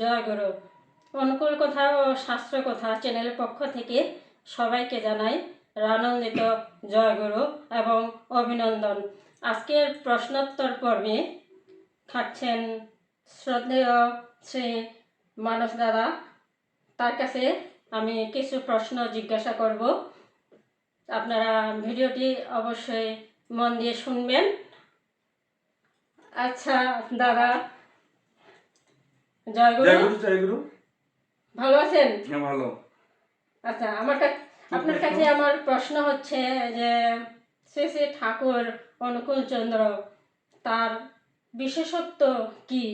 জয় গুরু। অনুকূল কথা ও শাস্ত্র কথা চ্যানেলের পক্ষ থেকে সবাইকে জানাই আনন্দিত জয় গুরু এবং অভিনন্দন। আজকের প্রশ্নোত্তর পর্বে থাকছেন শ্রদ্ধেয় শ্রী মানস দাদা। তার কাছে আমি কিছু প্রশ্ন জিজ্ঞাসা করব। আপনারা ভিডিওটি অবশ্যই মন দিয়ে শুনবেন। আচ্ছা দাদা জয় গুরু জয় গুরু জয় গুরু। ভালো আছেন? হ্যাঁ ভালো। আচ্ছা আমার কাছে আপনার কাছে আমার প্রশ্ন হচ্ছে যে শ্রী শ্রী ঠাকুর অনুকূল চন্দ্র তার বিশেষত্ব কি?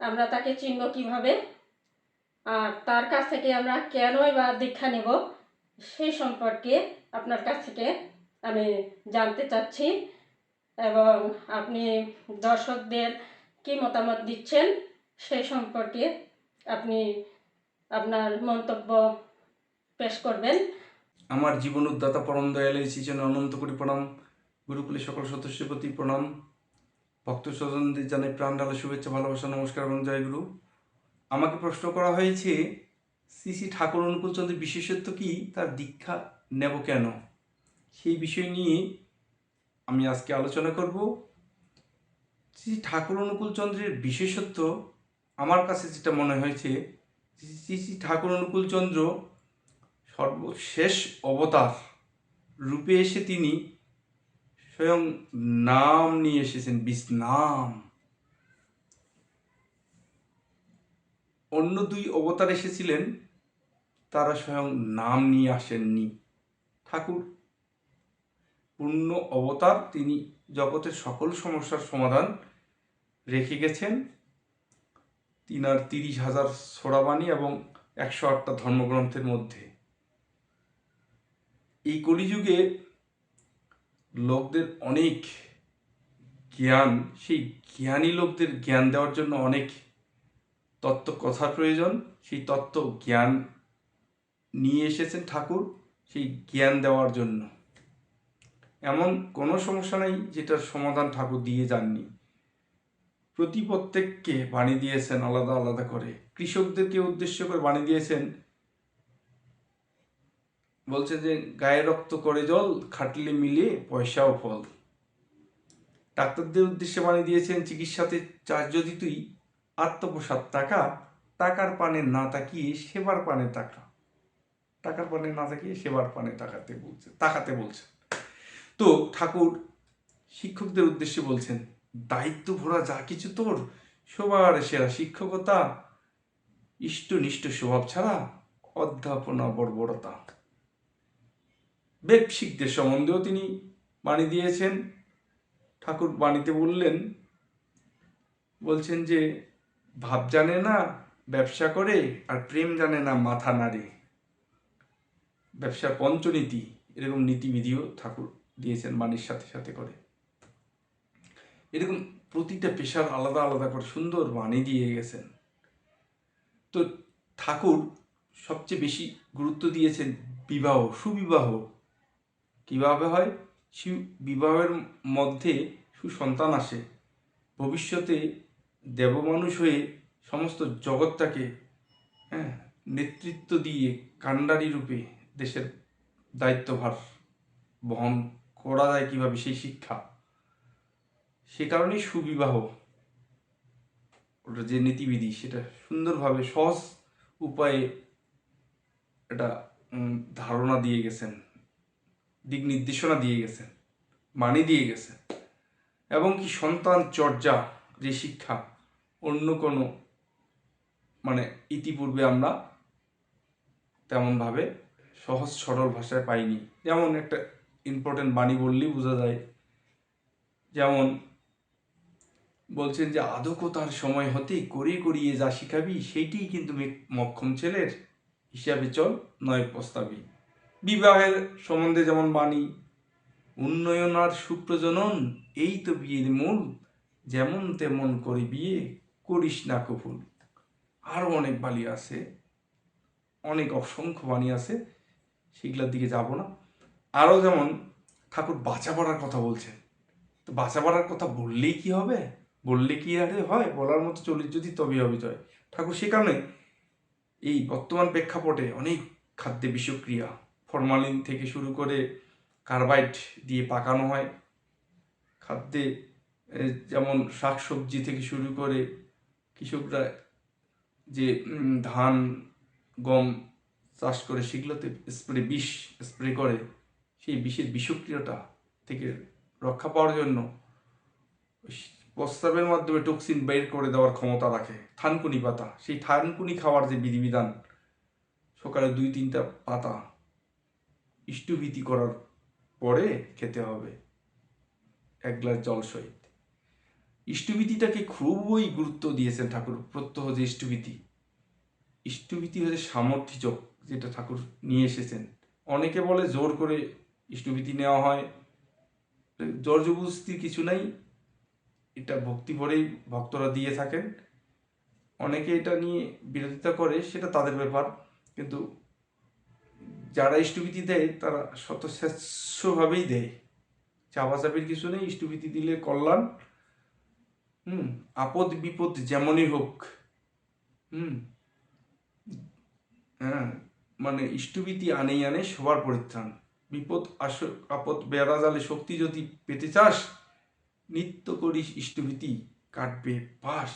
আমরা তাকে চিনব কীভাবে? আর তার কাছ থেকে আমরা কেনই বা দীক্ষা নেব? সেই সম্পর্কে আপনার কাছ থেকে আমি জানতে চাচ্ছি। এবং আপনি দর্শকদের কি মতামত দিচ্ছেন? সেই সম্পর্কে আপনি আপনার মন্তব্য পেশ করবেন। আমার জীবন উদ্দাতা পরম দয়ালে শ্রীচরণ অনন্ত কোটি প্রণাম। গুরুকুলের সকল সদস্যের প্রতি প্রণাম। ভক্ত স্বজনদের জানাই প্রাণ ঢালা শুভেচ্ছা, ভালোবাসা, নমস্কার এবং জয় গুরু। আমাকে প্রশ্ন করা হয়েছে, শ্রী শ্রী ঠাকুর অনুকূলচন্দ্রের বিশেষত্ব কি? তার দীক্ষা নেব কেন? সেই বিষয় নিয়ে আমি আজকে আলোচনা করব। শ্রী ঠাকুর অনুকূলচন্দ্রের বিশেষত্ব আমার কাছে যেটা মনে হয়েছে, শ্রী ঠাকুর অনুকূলচন্দ্র সর্বশেষ অবতার রূপে এসে তিনি স্বয়ং নাম নিয়ে এসেছেন বিষ্ণাম অন্য দুই অবতার এসেছিলেন, তারা স্বয়ং নাম নিয়ে আসেননি। ঠাকুর, পূর্ণ অবতার তিনি জগতের সকল সমস্যার সমাধান রেখে গেছেন। তিনার তিরিশ হাজার সোরাবাণী এবং একশো আটটা ধর্মগ্রন্থের মধ্যে। এই কলিযুগে লোকদের অনেক জ্ঞান, সেই জ্ঞানী লোকদের জ্ঞান দেওয়ার জন্য অনেক তত্ত্ব কথার প্রয়োজন। সেই তত্ত্ব জ্ঞান নিয়ে এসেছেন ঠাকুর, সেই জ্ঞান দেওয়ার জন্য। এমন কোনো সমস্যা নেই যেটার সমাধান ঠাকুর দিয়ে যাননি। প্রতি প্রত্যেককে বাণী দিয়েছেন আলাদা আলাদা করে। কৃষকদেরকে উদ্দেশ্য করে বাণী দিয়েছেন? বলছে যে, গায়ে রক্ত করে জল, খাটলে মিলে পয়সাও ফল। ডাক্তারদের উদ্দেশ্যে বাণী দিয়েছেন, চিকিৎসাতে চার্জ যদি তুই আত্মপ্রসাদ টাকা, টাকার পানে না তাকিয়ে সেবার পানে টাকা। টাকার পানে না তাকিয়ে সেবার পানে তাকাতে বলছে, তাকাতে বলছেন। তো ঠাকুর শিক্ষকদের উদ্দেশ্যে বলছেন দায়িত্ব ভরা যা কিছু তোর সবার সেরা শিক্ষকতা, ইষ্টনিষ্ঠ স্বভাব ছাড়া অধ্যাপনা বর্বরতা। ব্যবসিকদের সম্বন্ধেও তিনি বাণী দিয়েছেন। ঠাকুর বাণীতে বললেন, বলছেন যে, ভাব জানে না, ব্যবসা করে, আর প্রেম জানে না, মাথা নাড়ে। ব্যবসার পঞ্চনীতি, এরকম নীতিবিধিও ঠাকুর দিয়েছেন বাণীর সাথে সাথে করে। এরকম প্রতিটা পেশার আলাদা আলাদা করে সুন্দর বাণী দিয়ে গেছেন। তো ঠাকুর সবচেয়ে বেশি গুরুত্ব দিয়েছেন বিবাহ, সুবিবাহ। কীভাবে হয়? সু বিবাহের মধ্যে সুসন্তান আসে। ভবিষ্যতে দেবমানুষ হয়ে সমস্ত জগৎটাকে হ্যাঁ নেতৃত্ব দিয়ে কাণ্ডারি রূপে দেশের দায়িত্বভার বহন করা যায় কীভাবে সেই শিক্ষা? সে কারণেই সুবিবাহ। ওটা যে নীতিবিধি, সেটা সুন্দরভাবে, সহজ উপায়ে এটা ধারণা দিয়ে গেছেন, দিক নির্দেশনা দিয়ে গেছেন, বাণী দিয়ে গেছেন। এবং কি সন্তান চর্যা যে শিক্ষা, অন্য কোনো মানে ইতিপূর্বে আমরা তেমনভাবে সহজ সরল ভাষায় পাইনি। যেমন একটা ইম্পর্টেন্ট বাণী বললেই বোঝা যায়, যেমন বলছেন যে আদকতার সময় হতে করে করিয়ে যা শিখাবি সেইটিই কিন্তু মক্ষম ছেলের হিসাবে চল, নয় প্রস্তাবী বিবাহের সম্বন্ধে যেমন বাণী, উন্নয়ন আর সুপ্রজনন, এই তো বিয়ের মূল। যেমন তেমন করে বিয়ে, করিস না কফুল আরও অনেক বালি আছে, অনেক অসংখ্য বাণী আছে, সেগুলোর দিকে যাব না। আরও যেমন ঠাকুর বাঁচা পড়ার কথা বলছেন, তো বাঁচা পড়ার কথা বললেই কি হবে? বললে কি আরে হয়? বলার মতো চলিস যদি তবে হবে জয়। ঠাকুর, সে কারণে এই বর্তমান প্রেক্ষাপটে অনেক খাদ্যে বিষক্রিয়া, ফরমালিন থেকে শুরু করে কার্বাইড দিয়ে পাকানো হয়। খাদ্যে যেমন শাকসবজি থেকে শুরু করে কৃষকরা যে ধান, গম চাষ করে, সেগুলোতে স্প্রে, বিষ স্প্রে করে, সেই বিষের বিষক্রিয়াটা থেকে রক্ষা পাওয়ার জন্য প্রস্রাবের মাধ্যমে টক্সিন বের করে দেওয়ার ক্ষমতা রাখে। থানকুনি পাতা। সেই থানকুনি খাওয়ার যে বিধিবিধান, সকালে দুই তিনটা পাতা ইষ্টভীতি করার পরে খেতে হবে। এক গ্লাস জল সহিত। ইষ্টভীতিটাকে খুবই গুরুত্ব দিয়েছেন ঠাকুর। প্রত্যহ যে ইষ্টভীতি ইষ্টভীতি হচ্ছে সামর্থ্যচক যেটা ঠাকুর নিয়ে এসেছেন। অনেকে বলে জোর করে ইষ্টভীতি নেওয়া হয়। জোর জবরদস্তির কিছু নাই। এটা ভক্তি ভরেই ভক্তরা দিয়ে থাকেন। অনেকে এটা নিয়ে বিরোধিতা করে, সেটা তাদের ব্যাপার। কিন্তু যারা ইষ্টভীতি দেয়, তারা স্বতঃস্বেচ্ছভাবেই দেয়। চাপাচাপির কিছু নেই, ইষ্টভীতি দিলে কল্যাণ। হুম, আপদ বিপদ যেমনই হোক। হুম হ্যাঁ মানে ইষ্টভীতি আনেই আনে সবার পরিত্রাণ। বিপদ আস, আপদ বেড়া জালে শক্তি যদি পেতে চাস নিত্য করিস ইষ্টভীতি কাটবে পাস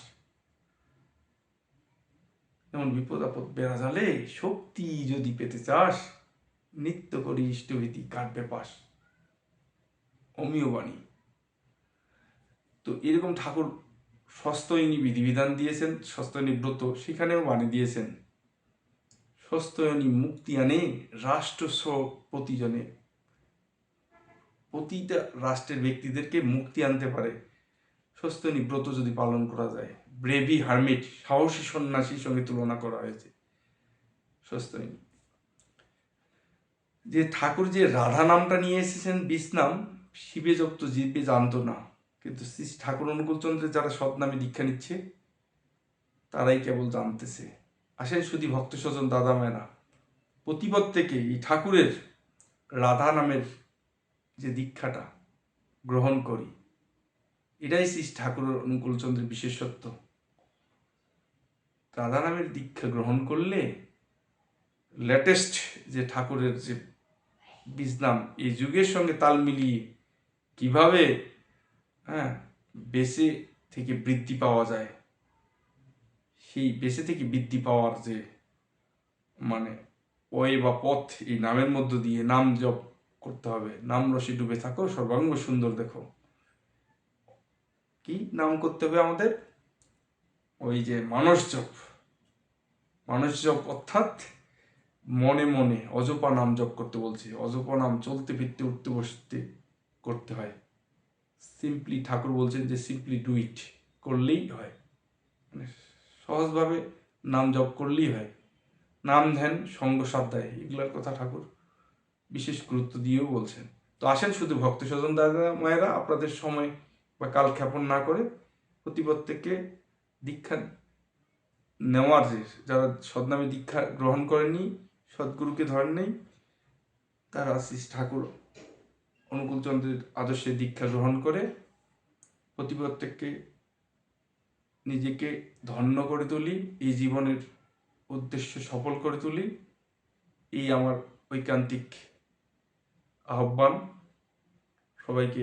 যেমন বিপদ আপদ বেড়া জালে শক্তি যদি পেতে চাস, নিত্য করি ইষ্টভীতি কাটবে পাস অমীয় বাণী। তো এরকম ঠাকুর সস্তয়নী বিধিবিধান দিয়েছেন সস্তয়নী ব্রত সেখানেও বাণী দিয়েছেন। সস্তয়নী মুক্তি আনে রাষ্ট্র প্রতিজনে। প্রতিটা রাষ্ট্রের ব্যক্তিদেরকে মুক্তি আনতে পারে। সস্তয়নী ব্রত যদি পালন করা যায়, ব্রেভি হারমিট, সাহসী সন্ন্যাসীর সঙ্গে তুলনা করা হয়েছে। সস্তয়নী যে ঠাকুর যে রাধা নামটা নিয়ে এসেছেন বিষ নাম শিবে যত জীবে জানতো না। কিন্তু শ্রী ঠাকুর অনুকূলচন্দ্রের যারা সৎনামে দীক্ষা নিচ্ছে, তারাই কেবল জানতেছে। আসেন শুধু ভক্ত স্বজন দাদা মেয়েরা প্রতিপদ থেকে এই ঠাকুরের রাধা নামের যে দীক্ষাটা গ্রহণ করি। এটাই শ্রী ঠাকুর অনুকূলচন্দ্রের বিশেষত্ব। রাধা নামের দীক্ষা গ্রহণ করলে লেটেস্ট যে ঠাকুরের যে বিজনাম, এই যুগের সঙ্গে তাল মিলিয়ে কীভাবে হ্যাঁ বেঁচে থেকে বৃদ্ধি পাওয়া যায়, সেই বেঁচে থেকে বৃদ্ধি পাওয়ার যে মানে ওয়ে বা পথ, এই নামের মধ্য দিয়ে নাম জপ করতে হবে। নাম রসে ডুবে থাকো, সর্বাঙ্গ সুন্দর দেখো। কি নাম করতে হবে আমাদের? ওই যে মানস জপ মানস জপ অর্থাৎ মনে মনে অজপা নাম জপ করতে বলছি। অজপা নাম চলতে, ফিরতে, উঠতে, বসতে করতে হয়। সিম্পলি ঠাকুর বলছেন যে সিম্পলি ডু ইট করলেই হয়। মানে সহজভাবে নাম জপ করলেই হয়। নাম ধ্যান, সঙ্গ সাধ্যায়, এগুলোর কথা ঠাকুর বিশেষ গুরুত্ব দিয়েও বলছেন। তো আসেন শুধু ভক্ত স্বজন দাদা মায়েরা, আপনাদের সময় বা কাল ক্ষেপণ না করে প্রতি প্রত্যেককে দীক্ষা নেওয়ার যে, যারা সদনামে দীক্ষা গ্রহণ করেনি সদ্গুরুকে ধরেন নেই, তারা শ্রী ঠাকুর অনুকূলচন্দ্রের আদর্শে দীক্ষা গ্রহণ করে প্রতি প্রত্যেককে নিজেকে ধন্য করে তুলি, এই জীবনের উদ্দেশ্য সফল করে তুলি, এই আমার ঐকান্তিক আহ্বান সবাইকে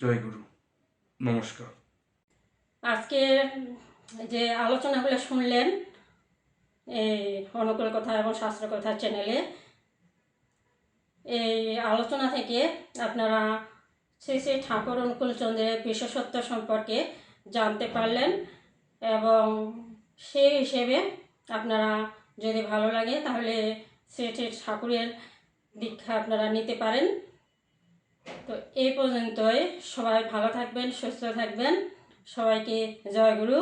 জয়গুরু নমস্কার। আজকে যে আলোচনাগুলো শুনলেন এই অনুকূল কথা এবং শাস্ত্র কথা চ্যানেলে এই আলোচনা থেকে আপনারা শ্রী শ্রী ঠাকুর অনুকূলচন্দ্রের বিশেষত্ব সম্পর্কে জানতে পারলেন এবং সেই হিসেবে আপনারা যদি ভালো লাগে তাহলে শ্রী শ্রী ঠাকুরের দীক্ষা আপনারা নিতে পারেন। তো এই পর্যন্তই। সবাই ভালো থাকবেন সুস্থ থাকবেন। সবাইকে জয় গুরু।